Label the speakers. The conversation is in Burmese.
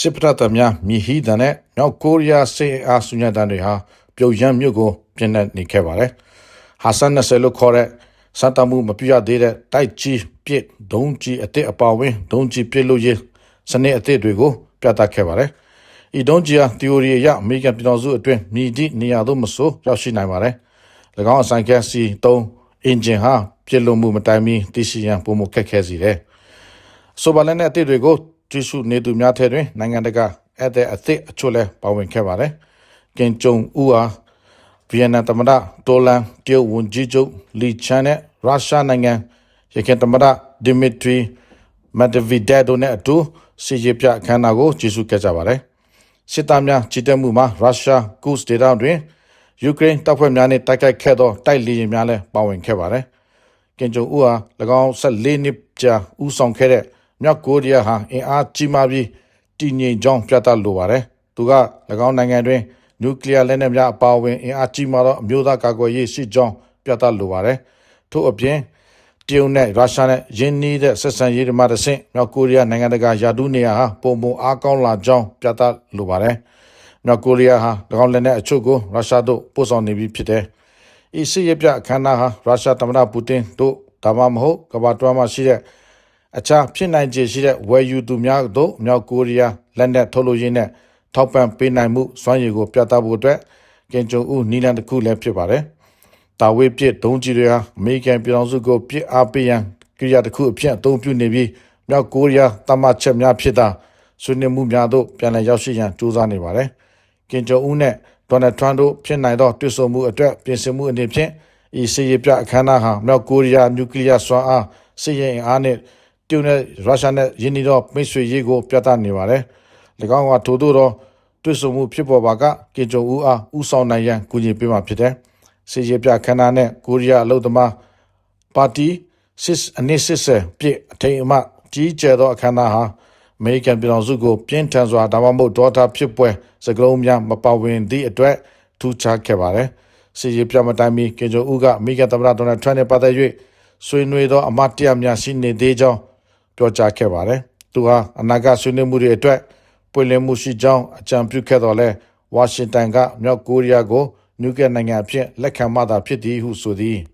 Speaker 1: စစ်ပထတများမြေဟီးတန်နဲ့မြောက်ကိုရီးယားစစ်အင်အားစုညတန်တွေဟာပြုတ်ရမ်းမြို့ကိုပြင်းတဲ့နေခဲ့ပါတယ်။ဟာဆန်20လို့ခေါ်တဲ့စတာမှုမပြရသေးတဲ့တိုက်ကြီးပစ်ဒုံးကြီးအစ်စ်အပါဝင်ဒုံးကြီးပစ်လို့ရစနစ်အစ်စ်တွေကိုပြသခဲ့ပါတယ်။ဤဒုံးကြီးဟာ theory အရအမေရိကန်ပြည်တော်စုအတွင်းမြည်သည့်နေရာသို့မဆိုရောက်ရှိနိုင်ပါတယ်။၎င်းအဆိုင်ကက်စီ3အင်ဂျင်ဟာပြစ်လို့မှုမတိုင်မီတရှိရန်ပုံမခက်ခဲစေတယ်။ဆိုပါလက်နဲ့အစ်စ်တွေကို ကြည့်ရှုနေသူများထဲတွင်နိုင်ငံတကာအဲ့တဲ့အသစ်အချို့လည်းပါဝင်ခဲ့ပါတယ်။ကင်ဂျုံဦးအားဗီယက်နမ်သမ္မတတိုလန်တရုတ်ဝန်ကြီးချုပ်လီချန်နဲ့ရုရှားနိုင်ငံရခိုင်သမ္မတဒီမီထရီမက်ဒဗီဒက်တို့နဲ့အတူစီရီပြအခမ်းအနားကိုကြည့်ရှုခဲ့ကြပါတယ်။စစ်သားများကြီးတက်မှုမှာရုရှားကုစ်ဒေတာတွင်ယူကရိန်းတပ်ဖွဲ့များနဲ့တိုက်ခိုက်ခဲ့သောတိုက်လေယာဉ်များလည်းပါဝင်ခဲ့ပါတယ်။ကင်ဂျုံဦးဟာ၎င်း14နှစ်ကြာဦးဆောင်ခဲ့တဲ့ မြောက်ကိုရီးယားဟာအင်အားကြီးမားပြီးတည်ငြိမ်ကြောင်းပြသလိုပါတယ်။သူက၎င်းနိုင်ငံတွင်နျူကလ িয়ার လက်နက်များအပါအဝင်အင်အားကြီးမားသောအမျိုးသားကာကွယ်ရေးရှိကြောင်းပြသလိုပါတယ်။ထို့အပြင်တရုတ်နဲ့ရုရှားနဲ့ယင်းနှီးတဲ့ဆက်ဆံရေးတွေမှာတဆင့်မြောက်ကိုရီးယားနိုင်ငံတကာယာတူးနေရာဟာပုံပုံအားကောင်းလာကြောင်းပြသလိုပါတယ်။မြောက်ကိုရီးယားဟာ၎င်းလက်နက်အချို့ကိုရုရှားတို့ပို့ဆောင်နေပြီဖြစ်တယ်။ဤစစ်ရေးပြအခမ်းအနားဟာရုရှားသမ္မတပူတင်တို့ဒါမှမဟုတ်ကမ္ဘာတွင်းမှာရှိတဲ့ အခြားဖြစ်နိုင်ခြေရှိတဲ့ဝယ်ယူသူများတို့မြောက်ကိုရီးယားလက်နက်ထုတ်လုပ်ရေးနဲ့ထောက်ပံ့ပေးနိုင်မှုစွမ်းရည်ကိုပြသဖို့အတွက်ကင်ဂျုံဦးနီလန်တစ်ခုလည်းဖြစ်ပါတယ်။တာဝေးပစ်ဒုံးကျည်တွေဟာအမေရိကန်ပြည်ထောင်စုကိုပစ်အားပေးရန်ကိရိယာတစ်ခုအဖြစ်အသုံးပြုနေပြီးမြောက်ကိုရီးယားတမတ်ချက်များဖြစ်တာဆွေးနွေးမှုများသို့ပြန်လည်ရောက်ရှိရန်ကြိုးစားနေပါတယ်။ကင်ဂျုံဦးနဲ့ဒေါ်နယ်ထရန့်တို့ဖြစ်နိုင်သောတွေ့ဆုံမှုအတွက်ပြင်ဆင်မှုအနေဖြင့်ဤစီရပြအခမ်းအနားဟာမြောက်ကိုရီးယားနျူကလ িয়ার စွမ်းအားစစ်ရေးအင်အားနဲ့ တရုတ်နဲ့ရုရှားနဲ့ယင်းနေတော့မိတ်ဆွေရေးကိုပြသနေပါတယ်။၎င်းကထို့သောတော့တွေ့ဆုံမှုဖြစ်ပေါ်ပါကကင်ဂျုံဦးအားဥဆောင်နိုင်ရန်ကူညီပေးမှာဖြစ်တယ်။စစ်ရေးပြခန္ဓာနဲ့ကိုရီးယားအလို့သမားပါတီစစ်အနည်းစစ်ဆယ်ပြည့်အထိန်အမှကြီးကျယ်သောအခမ်းအနားဟာအမေရိကန်ပြည်ထောင်စုကိုပြင်းထန်စွာဒါမှမဟုတ်ဒေါတာဖြစ်ပွဲစကလုံးများမပါဝင်သည့်အတွက်ထူးခြားခဲ့ပါတယ်။စစ်ရေးပြမတိုင်မီကင်ဂျုံဦးကအမေရိကန်သမ္မတဒေါ်နယ်ထရန့်နဲ့ပတ်သက်၍ဆွေးနွေးသောအမတ်တရများရှိနေသေးကြောင်း ပြောကြားခဲ့ပါတယ်။သူဟာအနာဂတ်ဆွေးနွေးမှုတွေအတွက်ပွင့်လင်းမှုရှိကြောင်းအကြံပြုခဲ့တော်လဲဝါရှင်တန်ကမြောက်ကိုရီးယားကိုနျူကလ িয়ার နိုင်ငံအဖြစ်လက်ခံမှသာဖြစ်သည်ဟုဆိုသည်။